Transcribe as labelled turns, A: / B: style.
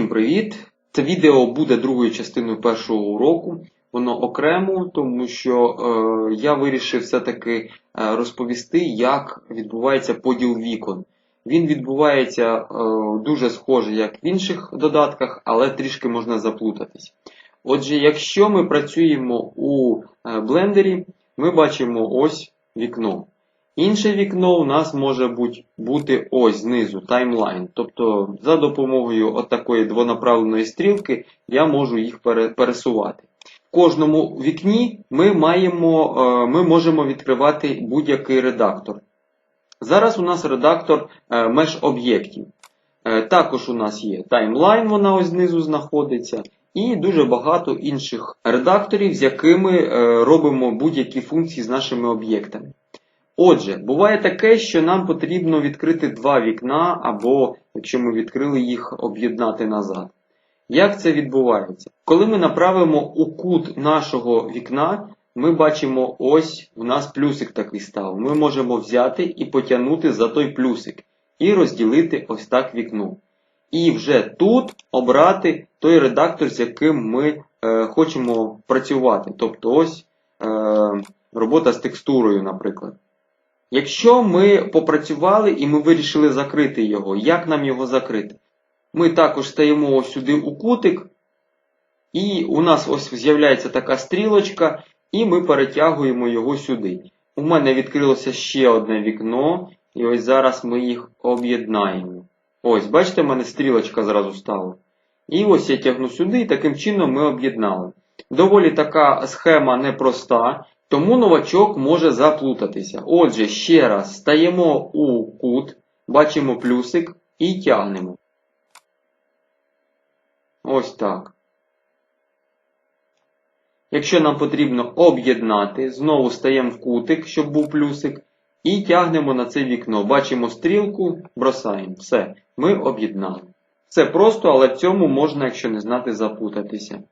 A: привіт! Це відео буде другою частиною першого уроку. Воно окремо, тому що е, я вирішив все-таки е, розповісти, як відбувається поділ вікон. Він відбувається е, дуже схоже, як в інших додатках, але трішки можна заплутатись. Отже, якщо ми працюємо у е, блендері, ми бачимо ось вікно. Інше вікно у нас може бути, ось знизу, таймлайн. Тобто за допомогою отакої двонаправленої стрілки я можу їх пересувати. В кожному вікні ми, маємо, е, ми можемо відкривати будь-який редактор. Зараз у нас редактор е, меж об'єктів. Е, Також у нас є таймлайн, вона ось знизу знаходиться, і дуже багато інших редакторів, з якими робимо будь-які функції з нашими об'єктами. Отже, буває таке, що нам потрібно відкрити два вікна, або, якщо ми відкрили їх, об'єднати назад. Як це відбувається? Коли ми направимо у кут нашого вікна, ми бачимо ось у нас плюсик такий став. Ми можемо взяти і потягнути за той плюсик і розділити ось так вікно. І вже тут обрати той редактор, з яким ми е, хочемо працювати. Тобто ось е, робота з текстурою, наприклад. Якщо ми попрацювали і ми вирішили закрити його, як нам його закрити? Ми також стаємо ось сюди у кутик, і у нас ось з'являється така стрілочка, і ми перетягуємо його сюди. У мене відкрилося ще одне вікно, і ось зараз ми їх об'єднаємо. Ось, бачите, в мене стрілочка зразу стала. І ось я тягну сюди, і таким чином ми об'єднали. Доволі така схема непроста, тому новачок може заплутатися. Отже, ще раз стаємо у кут, бачимо плюсик і тягнемо. Ось так. Якщо нам потрібно об'єднати, знову стаємо в кутик, щоб був плюсик, і тягнемо на це вікно. Бачимо стрілку, бросаємо. Все, ми об'єднали. Це просто, але в цьому можна, якщо не знати, запутатися.